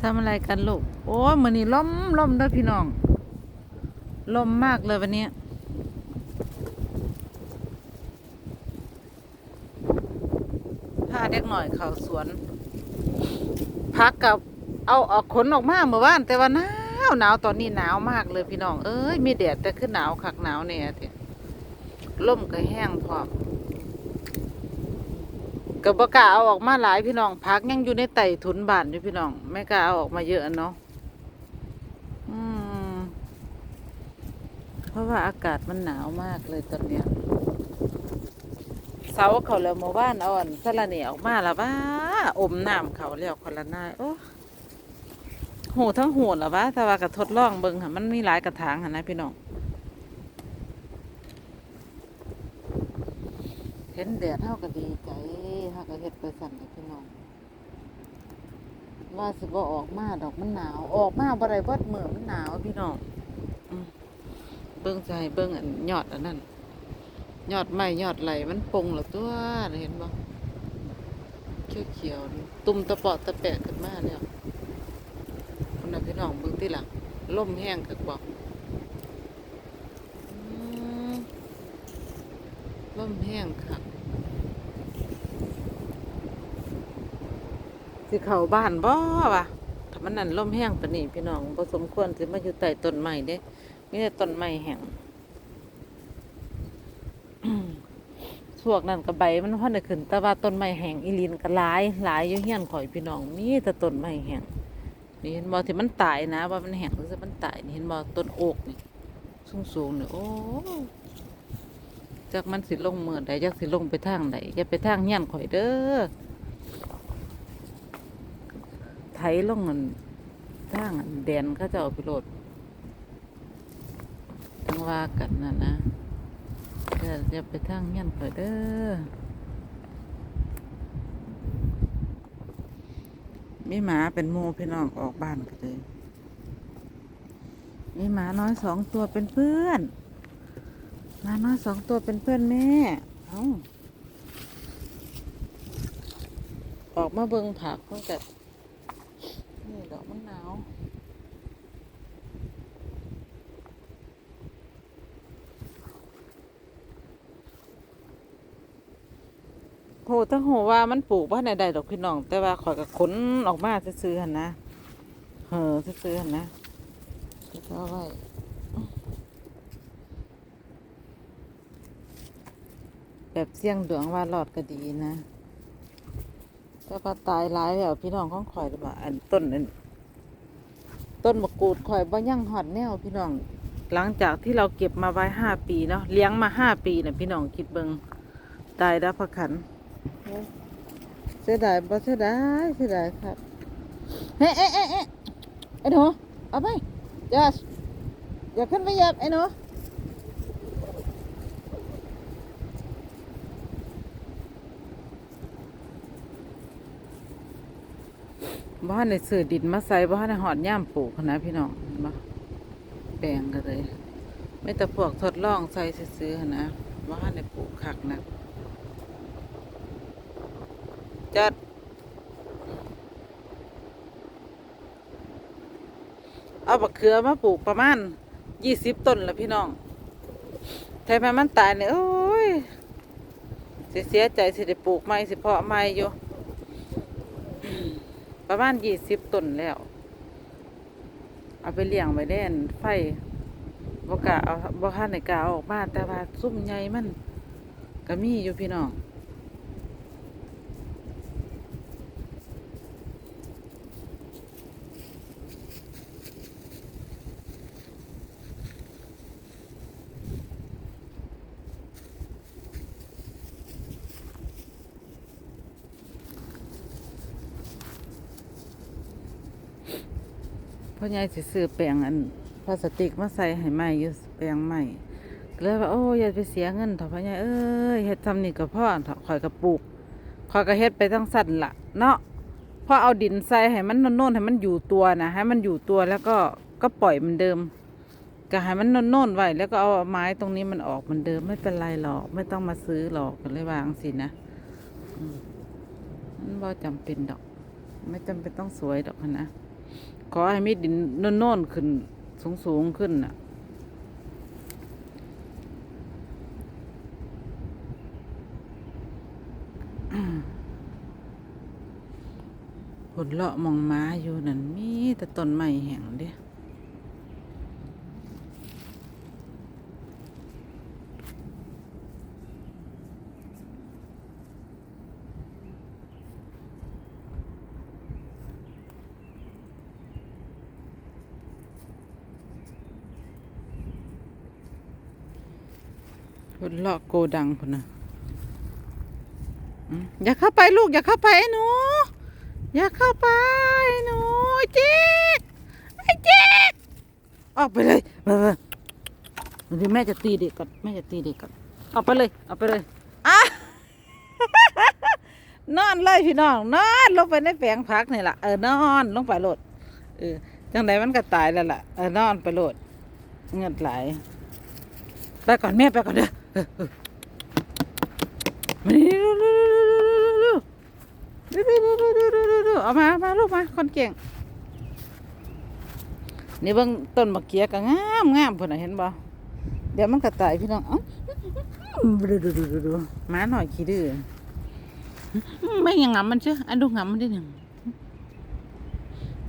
ทำอะไรกันลูก โอ้ยมือนี้ล่มล่มด้วยพี่น้องล่มมากเลยวันนี้ พาเด็กหน่อยเขาสวน พักกับเอาออกขนออกมาเมื่อวานแต่ว่าหนาวหนาวตอนนี้หนาวมากเลยพี่น้อง เอ้ยมีแดดแต่คือหนาวคักหนาวเนี่ยทีล่มก็แห้งพร้อม ก็บ่กล้าเอาออกมาหลายพี่น้องพักยังอยู่ในไต่ถุนบานอยู่พี่น้องไม่กล้าเอาออกมาเยอะเนาะเพราะว่าอากาศมันหนาวมากเลยตอนเนี้ยเสาเขาแล้วเมื่อวานอ่อนสะระเหนียออกมาแล้วบ้าอมน้ำเขาแล้วคนละนายโอ้โหทั้งโหดแล้วบ้าแต่ว่าก็ทดลองเบิงค่ะมันมีหลายกระถางค่ะนะพี่น้องเห็นแดดเท่าก็ดีใจ เท่าก็เฮ็ดไปสั่นพี่น้องว่าสิบ่ออกมาดอกมันหนาว ออกมาบ่ได้เบิดมื้อมันหนาวพี่น้องอืมเบิ่งใจเบิ่งอันยอดอันนั้นยอดไม้ยอดไหลมันปงแล้วตัวเห็นบ่เขียวๆนี่ตุ่มตะเปาะตะแปะขึ้นมาแล้วคุณน่ะพี่น้องเบิ่งติล่ะลมแห้งคักบ่อืมแห้งคัก สิเข้าบ้านบ่วะถ้ามันนั่นลมแห้งปานนี้พี่น้องบ่สมควรสิมาอยู่ใต้ต้นไม้เด้มีแต่ต้นไม้แห้งช่วงนั้นก็ใบมันพอได้ขึ้น แต่ว่าต้นไม้แห้งอีลีนก็หลายหลายอยู่เฮียนข่อยพี่น้องมีแต่ต้นไม้แห้งนี่เห็นบ่ที่มันตายนะว่ามันแห้งหรือมันตายนี่เห็นบ่ต้นโอกนี่สูงๆนี่โอ้จักมันสิลงเมื่อใดจักสิลงไปทางใดอย่าไปทางเฮียนข่อยเด้อ ไถลงอันทางแดนเขาจะเอาไปโหลดทั้งว่ากันนะนะอย่าอย่าไปทางเงี้ยนข่อยเด้อมีหมาเป็นหมูพี่น้องออกบ้านกันเลยมีหมาน้อยสองตัวเป็นเพื่อนหมาน้อยสองตัวเป็นเพื่อนแม่เอาออกมาเบิงผักเพิ่งแต่ นี่ดอกมะนาว โหถ้าโหว่ามันปลูกบ้านใดๆดอกพี่น้อง แต่ว่าข่อยก็ขนออกมาซื้อๆหันนะเห่อซื้อๆหันนะเอาไว้แบบเสี่ยงดวงว่าหลอดก็ดีนะแต่ก็ตายหลายแล้วพี่น้องของข่อยว่าอันต้นอันต้นมะกรูดข่อยบ่ยังหอดแนวพี่น้อง หลังจากที่เราเก็บมาไว้ห้าปีเนาะเลี้ยงมาห้าปีนะพี่น้องคิดเบิงตายแล้วพักขัน เสียดายบ่เสียดายเสียดายครับเฮ้เอ๊ะเอ๊ะเอ๊ะไอ้หนูเอาไปอย่าอย่าขึ้นไปเหยียบไอ้หนูบ้านในซื้อดินมาใส่บ้านในหอดย่ามปลูกนะพี่น้องบ่แปลงกันเลย ไม่แต่พวกทดลองใส่ซื้อๆนะบ้านในปลูกคักนะ จัดเอาบักเขือมาปลูกประมาณยี่สิบต้นแล้วพี่น้องแทนแม่มันตายเนี่ยโอ้ยสิเสียใจสิได้ปลูกใหม่สิเพาะใหม่อยู่ ประมาณยี่สิบต้นแล้ว เอาไปเลี้ยงไว้แน่นไฟบกะเอาบกะในกาเอาออกมาแต่ว่าซุ่มใหญ่มันก็มีอยู่พี่น้อง พ่อใหญ่สิซื้อแปลงอันพลาสติกมาใส่ให้ใหม่อยู่แปลงใหม่เลยว่าโอ้ยอย่าไปเสียเงินเถอะพ่อใหญ่เอ้ยเฮ็ดทำนี่ก็พ่อเถอะข่อยก็ปลูกข่อยก็เฮ็ดไปทั้งสั้นละเนาะพอเอาดินใส่ให้มันโน่นๆให้มันอยู่ตัวนะให้มันอยู่ตัวแล้วก็ก็ปล่อยมันเดิมก็ให้มันโน่นๆไว้แล้วก็เอาไม้ตรงนี้มันออกเหมันเดิมไม่เป็นไรหรอกไม่ต้องมาซื้อหรอกกันเลยวางสินะมันบ่จำเป็นดอก ไม่จำเป็นต้องสวยดอกนะ ขอให้มีดินโน่นๆขึ้น สูงๆขึ้นน่ะ ผลเลาะมองม้าอยู่นั่นมีแต่ต้นไม้แห้งเด้ ผลเลาะโกดังพุ่นนะอย่าเข้าไปลูก อย่าเข้าไปไอ้หนู อย่าเข้าไปหนูเจ๊กไอ้เจ๊กออกไปเลยเออเดี๋ยวแม่จะตีเด็กก่อนแม่จะตีเด็กก่อนออกไปเลยออกไปเลยอะนอนเลยพี่น้องนอนลงไปในแปลงพักนี่แหละเออนอนลงไปโหลดเออจังไดมันก็ตายแล้วล่ะเออนอนไปโหลดเงินไหลไปก่อนแม่ไปก่อนเด้อ มานี่เร็วเร็วเร็วเร็วเร็วเร็วดูดูดูดูดูดูเอามามาลูกมาคนเก่ง นี่เบิ่งต้นมะเขือก็งามงามพุ่นน่ะเห็นบ่เดี๋ยวมันก็ตายพี่น้องเอ้าดูดูดูดูดูหมาหน่อยขี้ดื้อไม่ยังงำมันเชื่ออันดูงำมันไดิหนึ่ง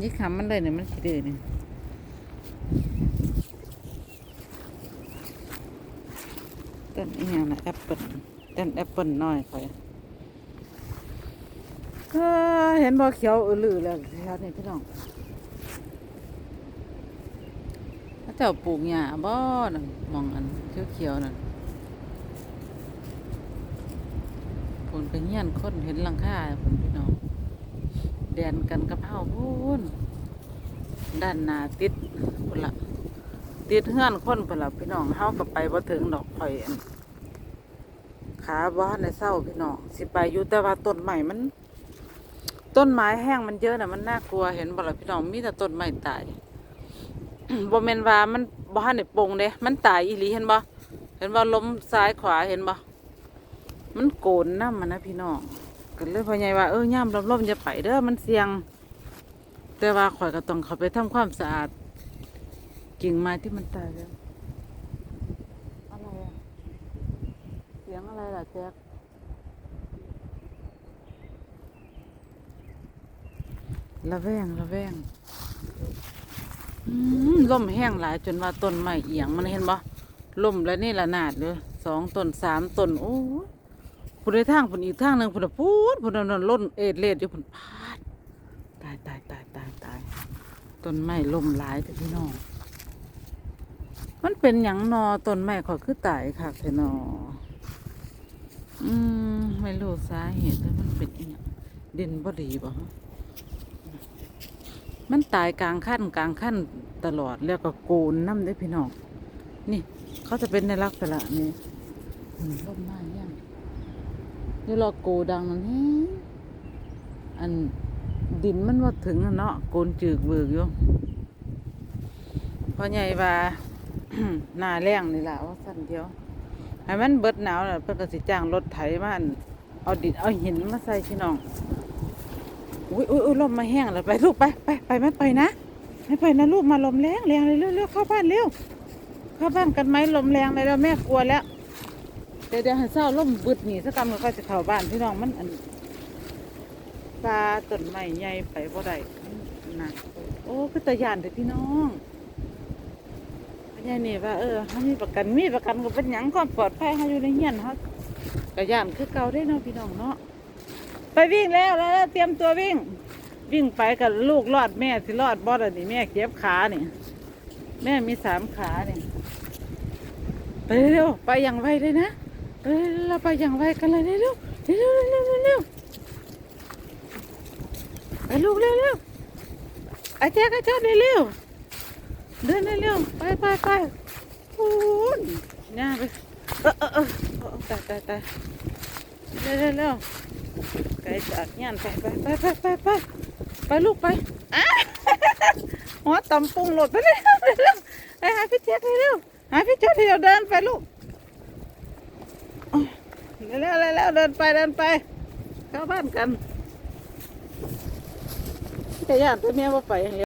ยี่งขำมันเลยเนี่ยมันขี้ดื้อเนี่ย ต้นอีหยังนะแอปเปิ้ลต้นแอปเปิ้ลน้อยค่อยเห็นบ่เขียวอือลือแล้วแถวนี้พี่น้องเขาเจ้าปลูกหญ้าบ่นั่นมองอันเขียวๆนั่นผลก็เฮียนคนเห็นหลังคาผลพี่น้องแดนกันกับเฮาพูนด้านหน้าติดพุ่นละ ติดเฮือนคนพุ่นละพี่น้องเฮาก็ไปบ่ถึงดอกข่อยขาบ่ทันได้เศร้าพี่น้องสิไปอยู่แต่ว่าต้นใหม่มัน ต้นไม้แห้งมันเยอะน่ะมันน่ากลัวเห็นบ่ล่ะพี่น้องมีแต่ต้นไม้ตายบ่แม่นว่ามันบ่ทันได้ปงเด้มันตายอีหลีเห็นบ่เห็นว่าล้มซ้ายขวาเห็นบ่มันโกนน้ำมันนะพี่น้องก็เลยพ่อใหญ่ว่าเออย่ามลมๆจะไปเด้อมันเสี่ยง แต่ว่าข่อยก็ต้องเข้าไปทำความสะอาด กิ่งไม้ที่มันตายแล้ว อะไรอะเสียงอะไรล่ะแจ๊คระแวงระแวงอืมล่มแห้งหลายจนว่าต้นไม้เอียงมันเห็นบ่ล่มแล้วนี่ละนาดเลยสองต้นสามต้นโอ้ยพุ่นได้ทางพุ่นอีกทางหนึ่งพุ่นน่ะพูดพุ่นนั่นล้นเอ็ดเลดอยู่พุ่นพาดตายตายตายตายตายต้นไม้ล่มหลายแต่พี่น้อง มันเป็นหยังนอต้นไม้ขอคือตายค่ะเทนออืมไม่รู้สาเหตุแต่มันเป็นอหยังดินบ่ดีบ่ฮะมันตายกลางขั้นกลางขั้นตลอดแล้วก็โกนน้ำได้พี่น้องนี่ เขาจะเป็นในลักษณะนี้ร่มมากยังเดี๋ยวรอโกดังมันอันดินมันว่าถึงเนาะโกนจืกเบิกอยู่พอใหญ่ว่า หน้าแรงนี่ล่ะว่าสั้นเดียวให้มันเบิดหนาวน่ะเพิ่นก็สิจ้างรถไถมาอันเอาดินเอาหินมาใส่พี่น้องอุ้ยอุ้ยอุ้ยลมมาแห้งแล้วไปลูกไปไปไปไม่ไปนะไม่ไปนะลูกมาลมแรงแรงเลยเร็วเร็วเข้าบ้านเร็วเข้าบ้านกันไหมลมแรงเลยแล้วแม่กลัวแล้วเดี๋ยวเดี๋ยวให้เศร้าลมบึดหนีสักกำมันก็จะเข้าบ้านพี่น้องมันอันปลาต้นไม้ใหญ่ไปบ่ได้นหนักโอ้คือตะยานเด้อพี่น้อง เป็นไงนี่ว่าเออเขามีประกันมีประกันก็เป็นหยังความปลอดภัยเขาอยู่ในเฮียนเขากระยานคือเก่าได้เนาะพี่น้องเนาะไปวิ่งแล้วแล้วแล้วเตรียมตัววิ่ง วิ่งไปกับลูกรอดแม่สิรอดบอสนี่แม่เจ็บขานี่แม่มีสามขานี่ไปเร็วไปอย่างไวเลยนะไปเราไปอย่างไวกันเลยเร็วๆเร็วเร็วเร็วไปลูกเร็วเร็วไอ้แจ๊กไอ้แจ๊กเร็ว เดินเร็วๆไปไปไปโอ้ยน่าไปเออเออเออเออตายตายตายเร็วเร็วเร็วไก่จากงานไปไปไปไปไปไปไปลูกไปอะหัวตำปุงหลดไปเร็วเร็วไปหาพี่เจ๊เร็วหาพี่เจ๊เร็วเดินไปลูกเร็วเร็วเร็วเดินไปเดินไปเข้าบ้านกันแต่ย่านตัวเมียว่าไป